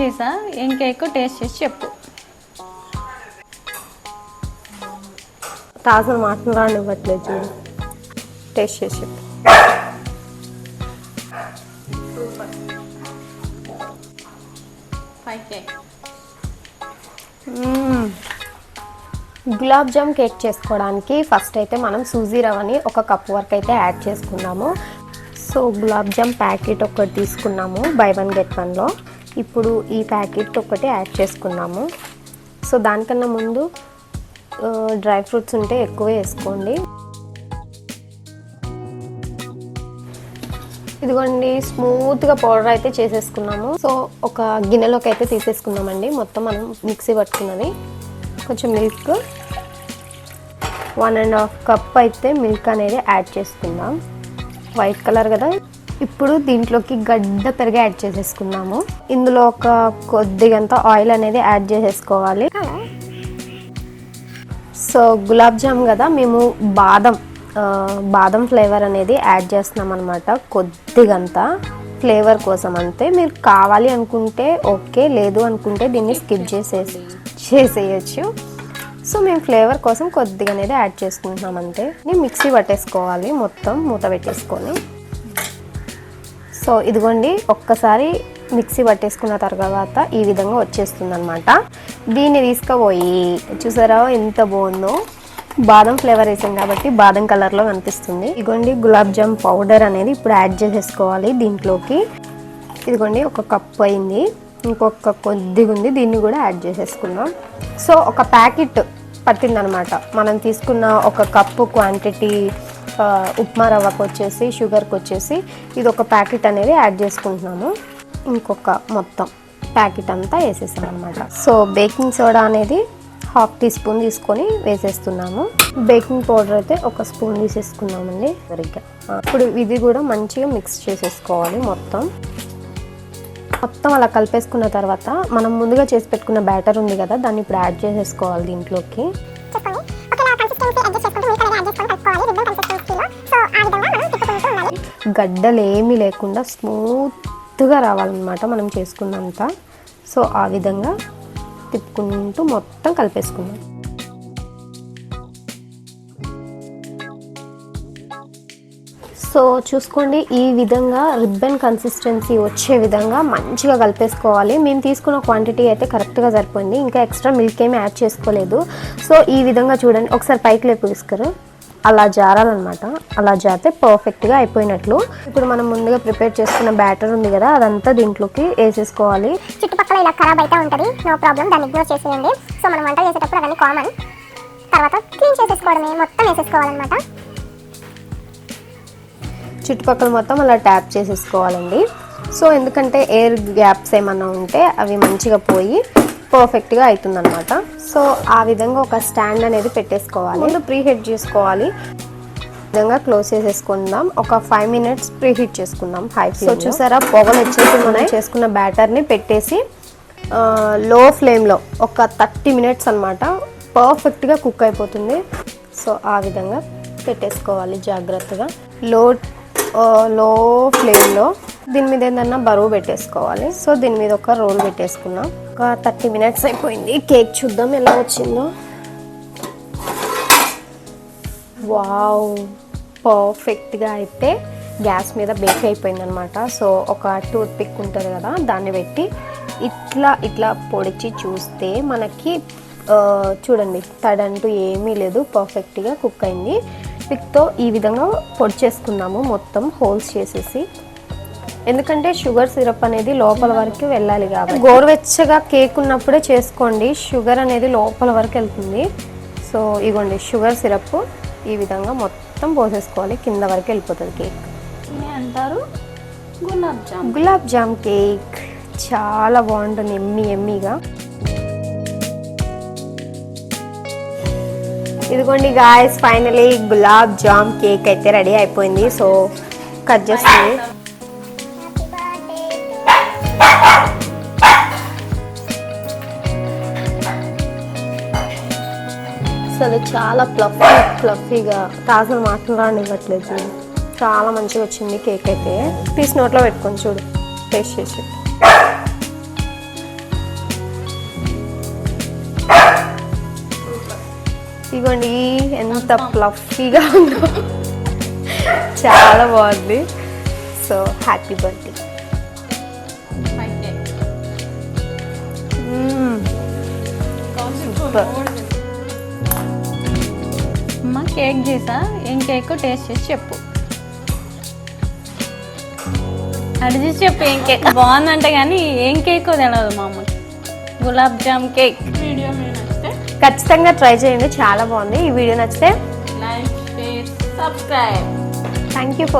చేసా? ఏం cake? Taste చేసి చెప్పు. తాజా మాటలు రానివ్వట్లేదు చూడు. టేస్ట్ చేసి చెప్పు. గులాబ్ జామ్ కేక్ చేసుకోవడానికి ఫస్ట్ అయితే మనం సూజీ రవ్వని ఒక కప్ వరకు అయితే యాడ్ చేసుకున్నాము. సో గులాబ్ జామ్ ప్యాకెట్ ఒకటి తీసుకున్నాము బై వన్ గెట్ వన్లో. ఇప్పుడు ఈ ప్యాకెట్ ఒకటి యాడ్ చేసుకున్నాము. సో దానికన్నా ముందు డ్రై ఫ్రూట్స్ ఉంటే ఎక్కువ వేసుకోండి. ఇదిగోండి స్మూత్గా పౌడర్ అయితే చేసేసుకున్నాము. సో ఒక గిన్నెలోకి అయితే తీసేసుకున్నామండి. మొత్తం మనం మిక్సీ పట్టుకున్నది. కొంచెం milk one and half cup అయితే మిల్క్ అనేది యాడ్ చేసుకుందాం. వైట్ కలర్ కదా? ఇప్పుడు దీంట్లోకి గడ్డ పెరిగి యాడ్ చేసేసుకున్నాము ఇందులో ఒక కొద్దిగంత ఆయిల్ అనేది యాడ్ చేసేసుకోవాలి. సో గులాబ్ జామ్ కదా మేము బాదం బాదం ఫ్లేవర్ అనేది యాడ్ చేస్తున్నాం అనమాట కొద్దిగంత ఫ్లేవర్ కోసం అంతే. మీరు కావాలి అనుకుంటే ఓకే లేదు అనుకుంటే దీన్ని స్కిప్ చేసే చేసేయచ్చు. సో మేము ఫ్లేవర్ కోసం కొద్దిగా అనేది యాడ్ చేసుకుంటున్నాం అంతే మిక్సీ పట్టేసుకోవాలి మొత్తం మూత పెట్టేసుకొని. సో ఇదిగోండి ఒక్కసారి మిక్సీ పట్టేసుకున్న తర్వాత ఈ విధంగా వచ్చేస్తుంది అనమాట దీన్ని తీసుకుపోయి చూసారా ఎంత బాగుందో? బాదం ఫ్లేవర్ వేసాం కాబట్టి బాదం కలర్లో కనిపిస్తుంది. ఇదిగోండి గులాబ్ జామ్ పౌడర్ అనేది ఇప్పుడు యాడ్ చేసేసుకోవాలి దీంట్లోకి. ఇదిగోండి ఒక కప్ అయింది. ఇంకొక కొద్దిగా ఉంది దీన్ని కూడా యాడ్ చేసేసుకుందాం. సో ఒక ప్యాకెట్ పట్టిందనమాట మనం తీసుకున్న ఒక కప్పు క్వాంటిటీ ఉప్మా రవ్వకు వచ్చేసి షుగర్కి వచ్చేసి ఇది ఒక ప్యాకెట్ అనేది యాడ్ చేసుకుంటున్నాము ఇంకొక మొత్తం ప్యాకెట్ అంతా వేసేసాం అనమాట సో బేకింగ్ సోడా అనేది హాఫ్ టీ స్పూన్ తీసుకొని వేసేస్తున్నాము బేకింగ్ పౌడర్ అయితే ఒక స్పూన్ తీసేసుకున్నామండి సరిగ్గా. ఇప్పుడు ఇది కూడా మంచిగా మిక్స్ చేసేసుకోవాలి మొత్తం. మొత్తం అలా కలిపేసుకున్న తర్వాత మనం ముందుగా చేసి పెట్టుకున్న బ్యాటర్ ఉంది కదా దాన్ని ఇప్పుడు యాడ్ చేసేసుకోవాలి దీంట్లోకి. గడ్డలు ఏమీ లేకుండా స్మూత్గా రావాలన్నమాట మనం చేసుకున్నంత. సో ఆ విధంగా తిప్పుకుంటూ మొత్తం కలిపేసుకుందాం. సో చూసుకోండి ఈ విధంగా రిబ్బన్ కన్సిస్టెన్సీ వచ్చే విధంగా మంచిగా కలిపేసుకోవాలి. మేము తీసుకున్న క్వాంటిటీ అయితే కరెక్ట్గా సరిపోయింది. ఇంకా ఎక్స్ట్రా మిల్క్ ఏమి యాడ్ చేసుకోలేదు. సో ఈ విధంగా చూడండి. ఒకసారి పైకి లేపు విస్కరు. అలా జారాలన్నమాట. అలా జారితే పర్ఫెక్ట్గా అయిపోయినట్లు. ఇప్పుడు మనం ముందుగా ప్రిపేర్ చేసుకున్న బ్యాటర్ ఉంది కదా అదంతా దీంట్లోకి వేసేసుకోవాలి. చుట్టుపక్కల ఇలా ఖరాబ్ అయితే ఉంటుంది. నో ప్రాబ్లం దాన్ని ఇగ్నోర్ చేసేయండి. సో మనం వంట చేసేటప్పుడు అవన్నీ కామన్ తర్వాత క్లీన్ చేసేసుకోవడమే. మొత్తం వేసేసుకోవాలన్నమాట. చుట్టుపక్కల మొత్తం అలా ట్యాప్ చేసేసుకోవాలండి. సో ఎందుకంటే ఎయిర్ గ్యాప్స్ ఏమన్నా ఉంటే అవి మంచిగా పోయి పర్ఫెక్ట్గా అవుతుందన్నమాట సో ఆ విధంగా ఒక స్టాండ్ అనేది పెట్టేసుకోవాలి. ముందు ప్రీ హీట్ చేసుకోవాలి. విధంగా క్లోజ్ చేసేసుకుందాం. ఒక ఫైవ్ మినిట్స్ ప్రీ హీట్ చేసుకుందాం హై సో చూసారా? పొగలు వచ్చేసి మనం చేసుకున్న బ్యాటర్ని పెట్టేసి లో ఫ్లేమ్లో ఒక థర్టీ మినిట్స్ అనమాట పర్ఫెక్ట్గా కుక్ అయిపోతుంది. సో ఆ విధంగా పెట్టేసుకోవాలి జాగ్రత్తగా. లో లో ఫ్లేమ్లో దీని మీద ఏందన్నా బరువు పెట్టేసుకోవాలి. సో దీని మీద ఒక రోల్ పెట్టేసుకున్నాం. ఒక థర్టీ మినిట్స్ అయిపోయింది. కేక్ చూద్దాం ఎలా వచ్చిందో. వావ్! పర్ఫెక్ట్గా అయితే గ్యాస్ మీద బేక్ అయిపోయిందనమాట సో ఒక టూత్ పిక్ ఉంటుంది కదా దాన్ని పెట్టి ఇట్లా ఇట్లా పొడిచి చూస్తే మనకి చూడండి తడంటూ ఏమీ లేదు. పర్ఫెక్ట్గా కుక్ అయింది. పిక్తో ఈ విధంగా పొడి చేసుకున్నాము. మొత్తం హోల్స్ చేసేసి. ఎందుకంటే షుగర్ సిరప్ అనేది లోపల వరకు వెళ్ళాలి కాబట్టి. గోరువెచ్చగా కేక్ ఉన్నప్పుడే చేసుకోండి. షుగర్ అనేది లోపల వరకు వెళ్తుంది. సో ఇగోండి షుగర్ సిరప్ ఈ విధంగా మొత్తం పోసేసుకోవాలి. కింద వరకు వెళ్ళిపోతుంది కేక్. అంటారు గులాబ్ జామ్. గులాబ్ జామ్ కేక్. చాలా బాగుంటుంది ఎమ్మి ఎమ్మిగా. ఇదిగోండి guys finally gulab jam cake అయితే రెడీ అయిపోయింది. సో కట్ చేస్తుంది అసలు చాలా ఫ్లఫీ ఫ్లఫీగా కాజల్ రాండి ఇవ్వట్లేదు చాలా మంచిగా వచ్చింది కేక్ అయితే. తీసి నోట్లో పెట్టుకొని చూడు. టేస్ట్ చేసి. ఇదిగోండి ఎంత ఫ్లఫీగా ఉందో. చాలా బాగుంది. సో హ్యాపీ బర్త్డే సూపర్ అమ్మ కేక్ చేసా ఏం కేక్? టేస్ట్ చేసి చెప్పు. అడి చేసి చెప్పు ఏం కేక్. బాగుందంటే కానీ ఏం కేక్ తెలియదు మా అమ్మకి గులాబ్ జామ్ కేక్. వీడియో నచ్చితే ఖచ్చితంగా ట్రై చేయండి చాలా బాగుంది. ఈ వీడియో నచ్చితే like share subscribe. Thank you for